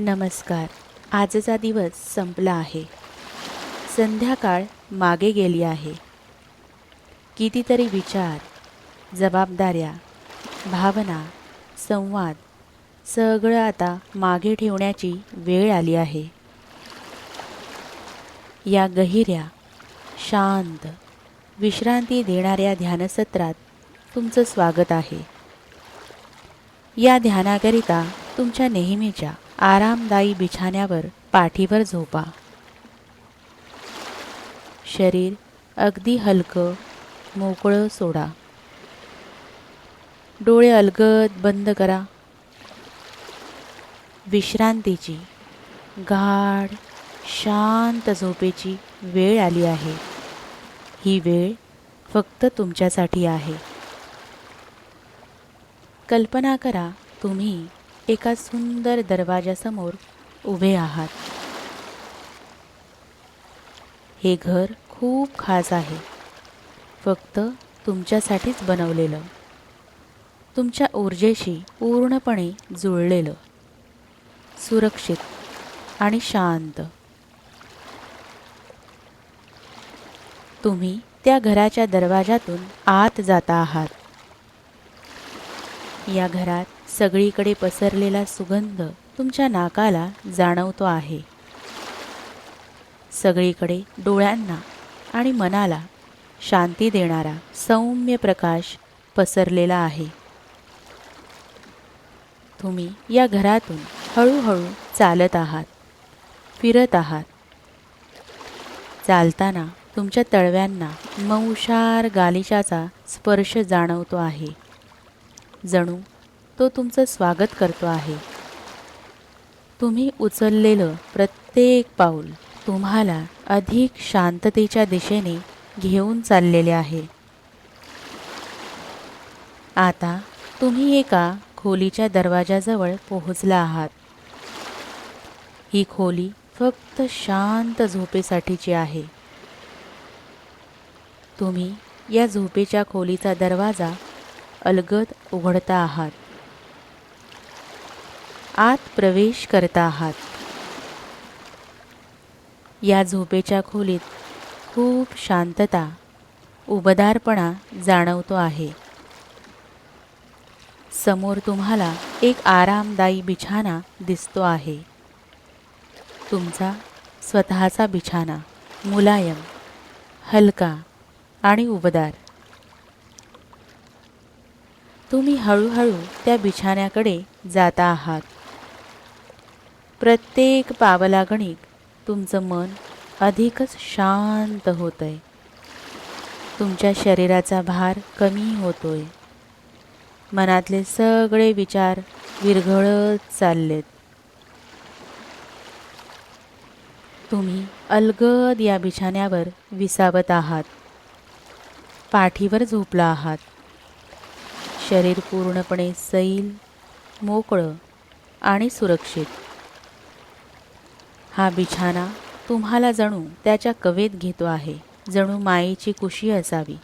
नमस्कार. आजचा दिवस संपला आहे. संध्याकाळ मागे गेली आहे. कितीतरी विचार जबाबदाऱ्या भावना संवाद सगळं आता मागे ठेवण्याची वेळ आली आहे. या गहिऱ्या शांत विश्रांती देणाऱ्या ध्यानसत्रात तुमचं स्वागत आहे. या ध्यानाकरिता तुमच्या नेहमीच्या आरामदायी बिछाण्यावर पाठीवर झोपा. शरीर अगदी हलकं मोकळं सोडा. डोळे अलगद बंद करा. विश्रांतीची गाढ शांत झोपेची वेळ आली आहे. ही वेळ फक्त तुमच्यासाठी आहे. कल्पना करा तुम्ही एका सुंदर दरवाजासमोर उभे आहात. हे घर खूप खास आहे. फक्त तुमच्यासाठीच बनवलेलं. तुमच्या ऊर्जेशी पूर्णपणे जुळलेलं. सुरक्षित आणि शांत. तुम्ही त्या घराच्या दरवाजातून आत जाता आहात. या घरात सगळीकडे पसरलेला सुगंध तुमच्या नाकाला जाणवतो आहे. सगळीकडे डोळ्यांना आणि मनाला शांती देणारा सौम्य प्रकाश पसरलेला आहे. तुम्ही या घरातून हळूहळू चालत आहात फिरत आहात. चालताना तुमच्या तळव्यांना मऊशार गालिचाचा स्पर्श जाणवतो आहे. जणू तो तुमचं स्वागत करतो आहे. तुम्ही उचललेलं प्रत्येक पाऊल तुम्हाला अधिक शांततेच्या दिशेने घेऊन चाललेले आहे. आता तुम्ही एका खोलीच्या दरवाजाजवळ पोहोचला आहात. ही खोली फक्त शांत झोपेसाठीची आहे. तुम्ही या झोपेच्या खोलीचा दरवाजा अलगद उघडता आहात. आत प्रवेश करता आहात. या झोपेच्या खोलीत खूप शांतता उबदारपणा जाणवतो आहे. समोर तुम्हाला एक आरामदायी बिछाना दिसतो आहे. तुमचा स्वतःचा बिछाना मुलायम हलका आणि उबदार. तुम्ही हळूहळू त्या बिछाण्याकडे जाता आहात. प्रत्येक पावलागणिक तुमचं मन अधिकच शांत होत आहे तुमच्या शरीराचा भार कमी होतोय. मनातले सगळे विचार विरघळत चाललेत. तुम्ही अलगद या बिछाण्यावर विसावत आहात. पाठीवर झोपला आहात. शरीर पूर्णपणे सैल मोकळं आणि सुरक्षित. हा बिछाना तुम्हाला जणू त्याच्या कवेत घेतो आहे जणू मायेची कुशी असावी.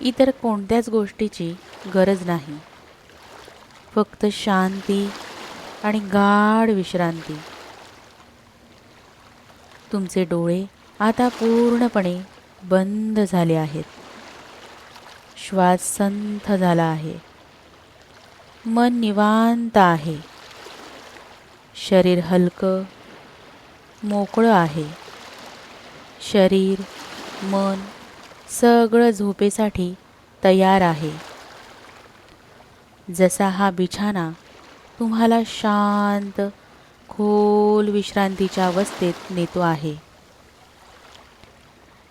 इतर कोणत्याच गोष्टीची गरज नाही. फक्त शांती आणि गाढ विश्रांती. तुमचे डोळे आता पूर्णपणे बंद झाले आहेत. श्वास संथ झाला आहे. मन निवांत आहे. शरीर हलकं मोकळं आहे. शरीर मन सगळं झोपेसाठी तयार आहे. जसा हा बिछाना तुम्हाला शांत खोल विश्रांतीच्या अवस्थेत नेतो आहे.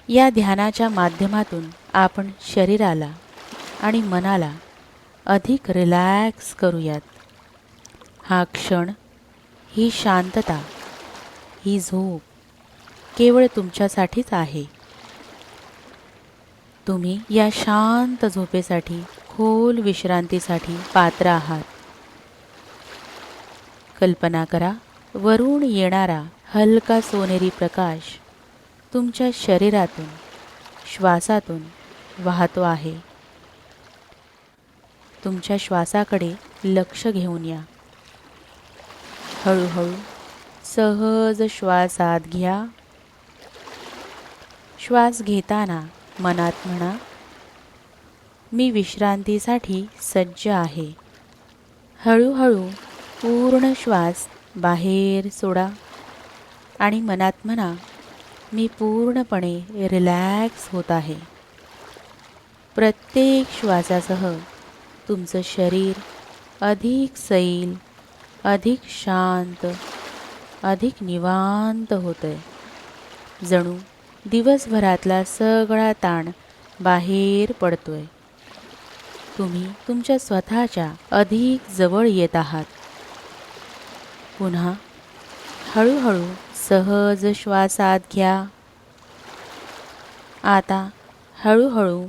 या ध्यानाच्या माध्यमातून आपण शरीराला आणि मनाला अधिक रिलॅक्स करूयात. हा क्षण ही शांतता ही झोप केवळ तुमच्यासाठीच आहे. तुम्ही या शांत झोपेसाठी खोल विश्रांतीसाठी पात्र आहात. कल्पना करा वरून येणारा हलका सोनेरी प्रकाश तुमच्या शरीरातून श्वासातून वाहतो आहे. तुमच्या श्वासाकडे लक्ष घेऊन या. हळूहळू सहज श्वास आत घ्या. श्वास घेताना मनात म्हणा मी विश्रांतीसाठी सज्ज आहे. हळूहळू पूर्ण श्वास बाहेर सोडा आणि मनात म्हणा मी पूर्णपणे रिलॅक्स होत आहे. प्रत्येक श्वासासह तुमचं शरीर अधिक सैल अधिक शांत अधिक निवांत होतं आहे जणू दिवसभरातला सगळा ताण बाहेर पडतोय. तुम्ही तुमच्या स्वतःच्या अधिक जवळ येत आहात. पुन्हा हळूहळू सहज श्वासात घ्या. आता हळूहळू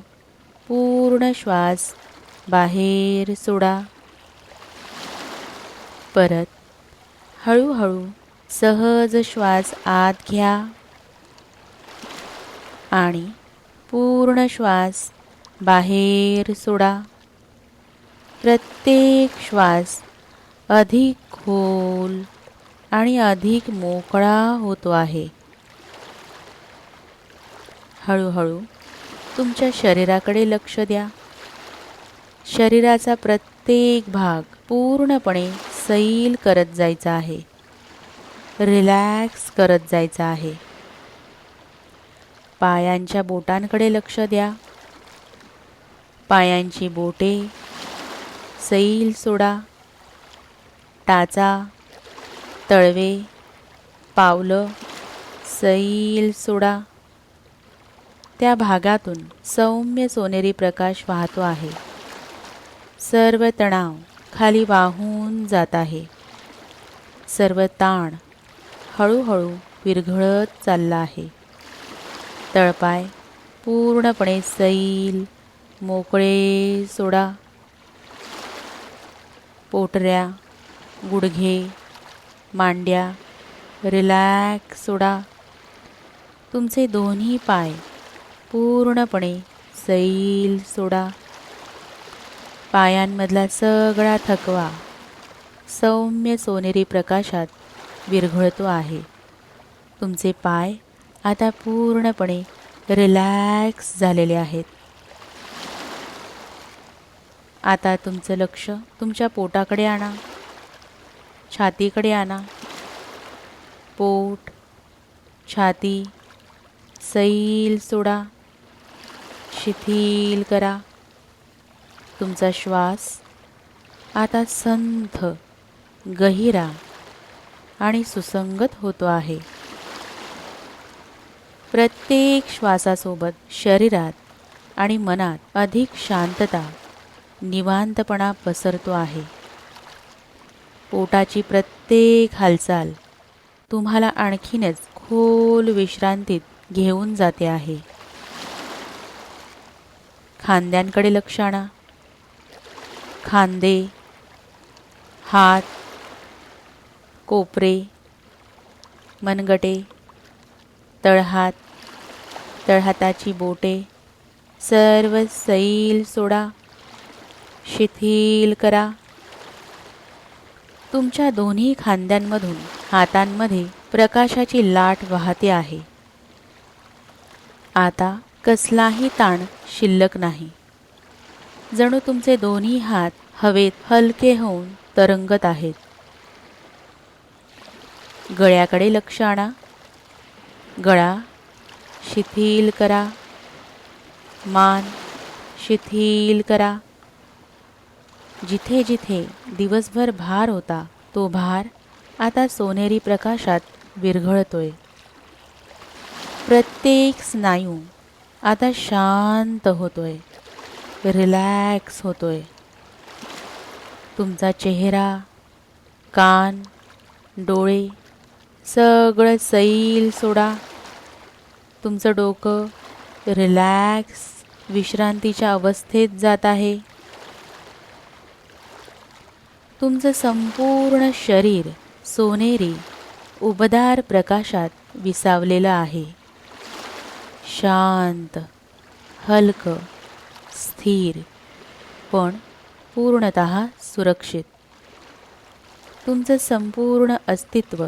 पूर्ण श्वास बाहेर सोडा. परत हळूहळू सहज श्वास आत घ्या. आणि पूर्ण श्वास बाहेर सोडा. प्रत्येक श्वास अधिक खोल आणि अधिक मोकळा होतो आहे. हळूहळू तुमच्या शरीराकडे लक्ष द्या. शरीराचा प्रत्येक भाग पूर्णपणे सैल करत जायचा आहे. रिलॅक्स करत जायचा आहे. पायांच्या बोटांकडे लक्ष द्या. पायांची बोटे सैल सोडा. टाचा तळवे पावलं सैल सोडा. त्या भागातून सौम्य सोनेरी प्रकाश वाहतो आहे. सर्व तणाव खाली वाहून जात आहे. सर्व ताण हळूहळू विरघळत चालला आहे. तळपाय पूर्णपणे सैल मोकळे सोडा. पोटऱ्या गुडघे मांड्या रिलॅक्स सोडा. तुमचे दोन्ही पाय पूर्णपणे सैल सोडा. पायांमधला सगळा थकवा सौम्य सोनेरी प्रकाशात विरघळतो आहे. तुमचे पाय आता पूर्णपणे रिलॅक्स झालेले आहेत. आता तुमचं लक्ष तुमच्या पोटाकडे आणा. छातीकडे आणा. पोट छाती सैल सोडा. शिथिल करा. तुमचा श्वास आता संथ गहिरा आणि सुसंगत होतो आहे. प्रत्येक श्वासासोबत शरीरात आणि मनात अधिक शांतता निवांतपणा पसरतो आहे. पोटाची प्रत्येक हालचाल तुम्हाला आणखीनच खोल विश्रांतीत घेऊन जाते आहे. खांद्यांकडे लक्ष आणा. खांदे हात कोपरे मनगटे तळहात तळहाताची बोटे सर्व सैल सोडा. शिथिल करा. तुमच्या दोन्ही खांद्यांमधून हातांमध्ये प्रकाशाची लाट वाहते आहे. आता कसलाही ताण शिल्लक नाही. जणू तुमचे दोन्ही हात हवेत हलके होऊन तरंगत आहेत. गळ्याकडे लक्ष आणा. गळा शिथिल करा. मान शिथिल करा. जिथे जिथे दिवसभर भार होता तो भार आता सोनेरी प्रकाशात विरघळतोय. प्रत्येक स्नायू आता शांत होतोय रिलॅक्स होतोय. तुमचा चेहरा कान डोळे सगळं सैल सोडा. तुमचं डोकं रिलॅक्स विश्रांतीच्या अवस्थेत जात आहे. तुमचं संपूर्ण शरीर सोनेरी उबदार प्रकाशात विसावलेलं आहे. शांत हलकं स्थिर पण पूर्णत सुरक्षित. तुमचं संपूर्ण अस्तित्व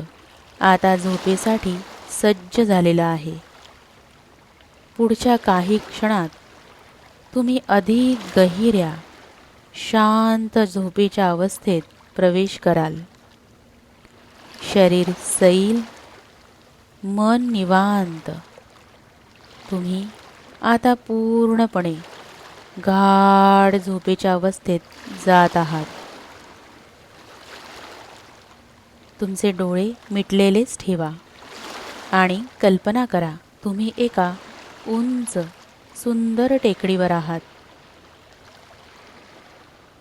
आता झोपेसाठी सज्ज झालेलं आहे. पुढच्या काही क्षणात तुम्ही अधिक गहिऱ्या शांत झोपेच्या अवस्थेत प्रवेश कराल. शरीर सैल मन निवांत. तुम्ही आता पूर्णपणे गाढ झोपेच्या अवस्थेत जात आहात. तुमचे डोळे मिटलेलेच ठेवा आणि कल्पना करा तुम्ही एका उंच सुंदर टेकडीवर आहात.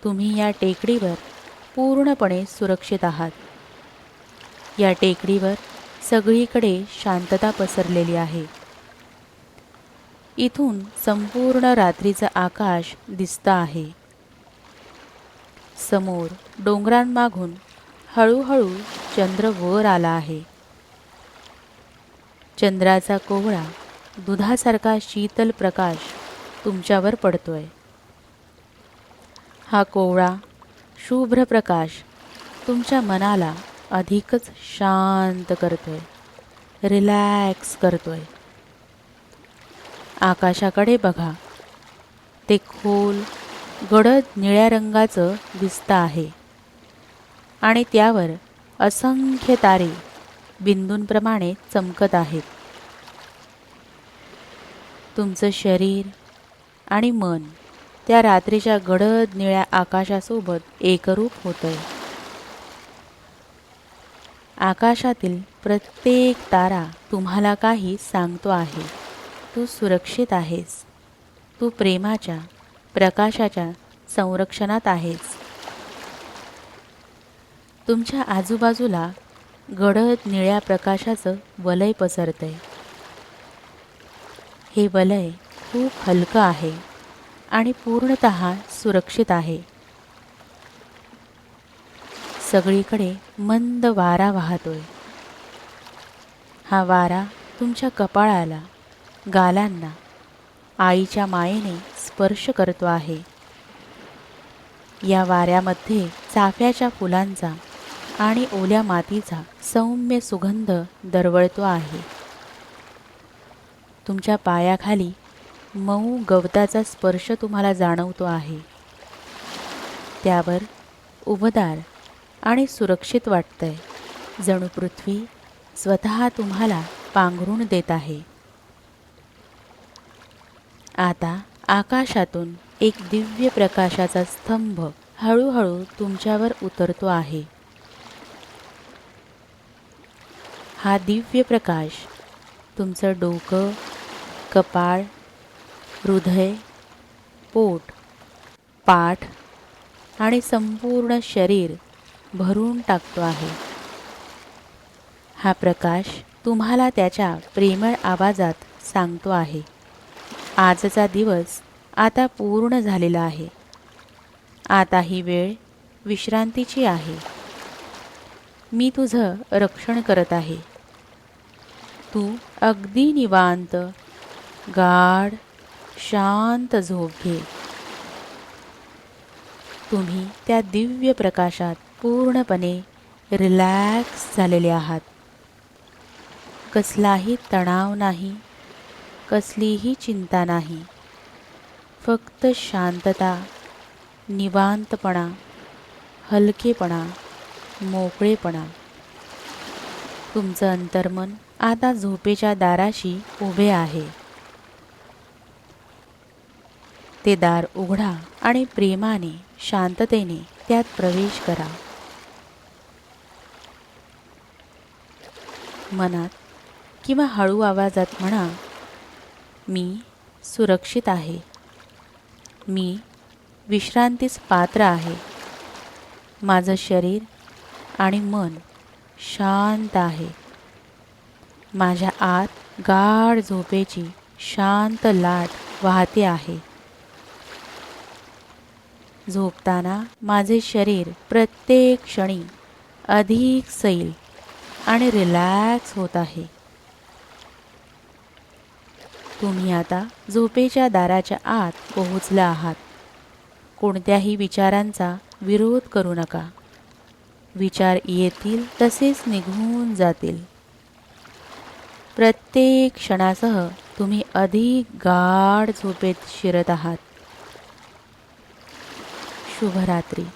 तुम्ही या टेकडीवर पूर्णपणे सुरक्षित आहात. या टेकडीवर सगळीकडे शांतता पसरलेली आहे. इथून संपूर्ण रात्रीचं आकाश दिसतं आहे. समोर डोंगरांमागून हळूहळू चंद्र वर आला आहे. चंद्राचा कोवळा दुधासारखा शीतल प्रकाश तुमच्यावर पडतोय. हा कोवळा शुभ्र प्रकाश तुमच्या मनाला अधिकच शांत करतोय. रिलॅक्स करतोय. आकाशाकडे बघा. ते खोल गडद निळ्या रंगाचं दिसतं आहे. आणि त्यावर असंख्य तारे बिंदूंप्रमाणे चमकत आहेत. तुमचं शरीर आणि मन त्या रात्रीच्या गडद निळ्या आकाशासोबत एकरूप होतंय. आकाशातील प्रत्येक तारा तुम्हाला काही सांगतो आहे. तू सुरक्षित आहेस. तू प्रेमाच्या प्रकाशाच्या संरक्षणात आहेस. तुमच्या आजूबाजूला गडद निळ्या प्रकाशाचं वलय पसरतंय. हे वलय खूप हलकं आहे. आणि पूर्णत सुरक्षित आहे. सगळीकडे मंद वारा वाहतोय. हा वारा तुमच्या कपाळाला गालांना आईच्या मायेने स्पर्श करतो आहे. या वाऱ्यामध्ये चाफ्याच्या फुलांचा आणि ओल्या मातीचा सौम्य सुगंध दरवळतो आहे. तुमच्या पायाखाली मऊ गवताचा स्पर्श तुम्हाला जाणवतो आहे. त्यावर उबदार आणि सुरक्षित वाटतंय. जणू पृथ्वी स्वतः तुम्हाला पांघरून देत आहे. आता आकाशातून एक दिव्य प्रकाशाचा स्तंभ हळूहळू तुमच्यावर उतरतो आहे. हा दिव्य प्रकाश तुमचं डोकं कपाळ हृदय पोट पाठ आणि संपूर्ण शरीर भरून टाकतो आहे. हा प्रकाश तुम्हाला त्याच्या प्रेमळ आवाजात सांगतो आहे. आजचा दिवस आता पूर्ण झालेला आहे. आता ही वेळ विश्रांतीची आहे. मी तुझं रक्षण करत आहे. तू अगदी निवांत गाढ शांत झोप घे तुम्ही त्या दिव्य प्रकाशात पूर्णपणे रिलॅक्स झालेले आहात. कसलाही तणाव नाही कसलीही चिंता नाही. फक्त शांतता निवांतपणा हलकेपणा मोकळेपणा. तुमचं अंतर्मन आता झोपेच्या दाराशी उभे आहे. ते दार उघडा आणि प्रेमाने शांततेने त्यात प्रवेश करा. मनात किंवा हळू आवाजात म्हणा मी सुरक्षित आहे. मी विश्रांतीस पात्र आहे. माझं शरीर आणि मन शांत आहे. माझ्या आत गाढ झोपेची शांत लाट वाहते आहे. झोपताना माझे शरीर प्रत्येक क्षणी अधिक सैल आणि रिलॅक्स होत आहे. तुम्ही आता झोपेच्या दाराच्या आत पोहोचला आहात. कोणत्याही विचारांचा विरोध करू नका. विचार येतील तसेच निघून जातील. प्रत्येक क्षणासह तुम्ही अधिक गाढ झोपेत शिरत आहात. શુભરાત્રિ